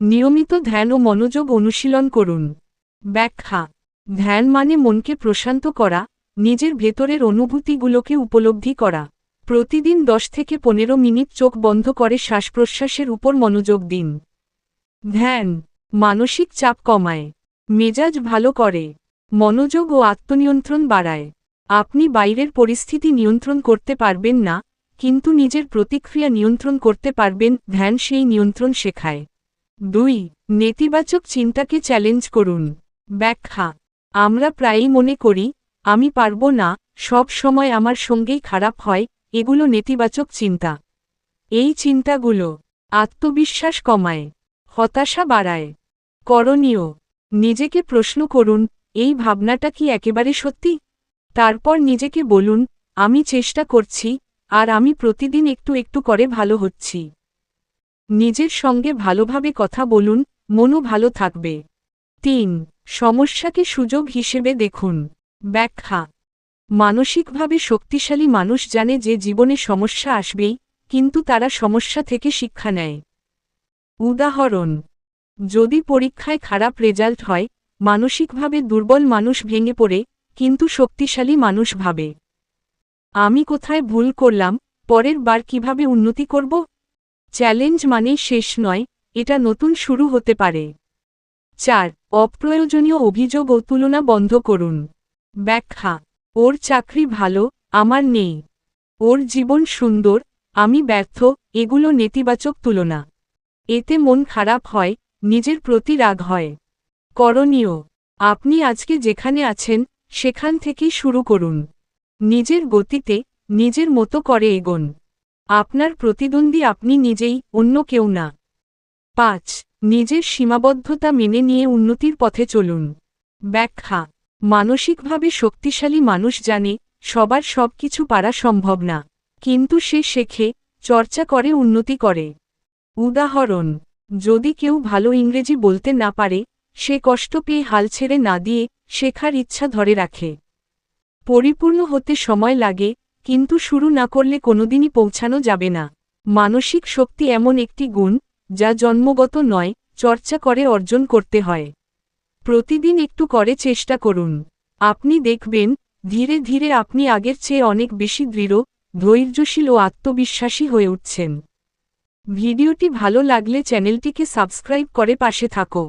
নিয়মিত ধ্যান ও মনোযোগ অনুশীলন করুন। ব্যাখ্যা, ধ্যান মানে মনকে প্রশান্ত করা, নিজের ভেতরের অনুভূতিগুলোকে উপলব্ধি করা। প্রতিদিন দশ থেকে পনেরো মিনিট চোখ বন্ধ করে শ্বাস প্রশ্বাসের উপর মনোযোগ দিন। ধ্যান, মানসিক চাপ কমায়, মেজাজ ভালো করে, মনোযোগ ও আত্মনিয়ন্ত্রণ বাড়ায়। আপনি বাইরের পরিস্থিতি নিয়ন্ত্রণ করতে পারবেন না, কিন্তু নিজের প্রতিক্রিয়া নিয়ন্ত্রণ করতে পারবেন, ধ্যান সেই নিয়ন্ত্রণ শেখায়। দুই, নেতিবাচক চিন্তাকে চ্যালেঞ্জ করুন। ব্যাখ্যা, আমরা প্রায়ই মনে করি, আমি পারব না, সব সময় আমার সঙ্গেই খারাপ হয়, এগুলো নেতিবাচক চিন্তা। এই চিন্তাগুলো, আত্মবিশ্বাস কমায়, হতাশা বাড়ায়। করণীয়, নিজেকে প্রশ্ন করুন, এই ভাবনাটা কি একেবারে সত্যি? তারপর নিজেকে বলুন, আমি চেষ্টা করছি, আর আমি প্রতিদিন একটু একটু করে ভালো হচ্ছি। নিজের সঙ্গে ভালোভাবে কথা বলুন, মনও ভালো থাকবে। তিন, সমস্যাকে সুযোগ হিসেবে দেখুন। ব্যাখ্যা, মানসিকভাবে শক্তিশালী মানুষ জানে যে জীবনে সমস্যা আসবেই, কিন্তু তারা সমস্যা থেকে শিক্ষা নেয়। উদাহরণ, যদি পরীক্ষায় খারাপ রেজাল্ট হয়, মানসিকভাবে দুর্বল মানুষ ভেঙে পড়ে, কিন্তু শক্তিশালী মানুষ ভাবে। আমি কোথায় ভুল করলাম, পরের বার কীভাবে উন্নতি করব? চ্যালেঞ্জ মানেই শেষ নয়, এটা নতুন শুরু হতে পারে। চার, অপ্রয়োজনীয় অভিযোগ ও তুলনা বন্ধ করুন। ব্যাখ্যা, ওর চাকরি ভালো, আমার নেই। ওর জীবন সুন্দর, আমি ব্যর্থ, এগুলো নেতিবাচক তুলনা। এতে মন খারাপ হয়, নিজের প্রতি রাগ হয়। করণীয়, আপনি আজকে যেখানে আছেন, সেখান থেকেই শুরু করুন। নিজের গতিতে, নিজের মতো করে এগোন। আপনার প্রতিদ্বন্দ্বী আপনি নিজেই, অন্য কেউ না। পাঁচ, নিজের সীমাবদ্ধতা মেনে নিয়ে উন্নতির পথে চলুন। ব্যাখ্যা, মানসিকভাবে শক্তিশালী মানুষ জানে, সবার সব কিছু পারা সম্ভব না, কিন্তু সে শেখে, চর্চা করে, উন্নতি করে। উদাহরণ, যদি কেউ ভালো ইংরেজি বলতে না পারে, সে কষ্ট পেয়ে হাল ছেড়ে না দিয়ে শেখার ইচ্ছা ধরে রাখে। পরিপূর্ণ হতে সময় লাগে কিন্তু শুরু না করলে কোনোদিনই পৌঁছানো যাবে না। মানসিক শক্তি এমন একটি গুণ, যা জন্মগত নয়, চর্চা করে অর্জন করতে হয়। প্রতিদিন একটু করে চেষ্টা করুন। আপনি দেখবেন, ধীরে ধীরে আপনি আগের চেয়ে অনেক বেশি দৃঢ়, ধৈর্যশীল ও আত্মবিশ্বাসী হয়ে উঠছেন। ভিডিওটি ভালো লাগলে চ্যানেলটিকে সাবস্ক্রাইব করে পাশে থাকো।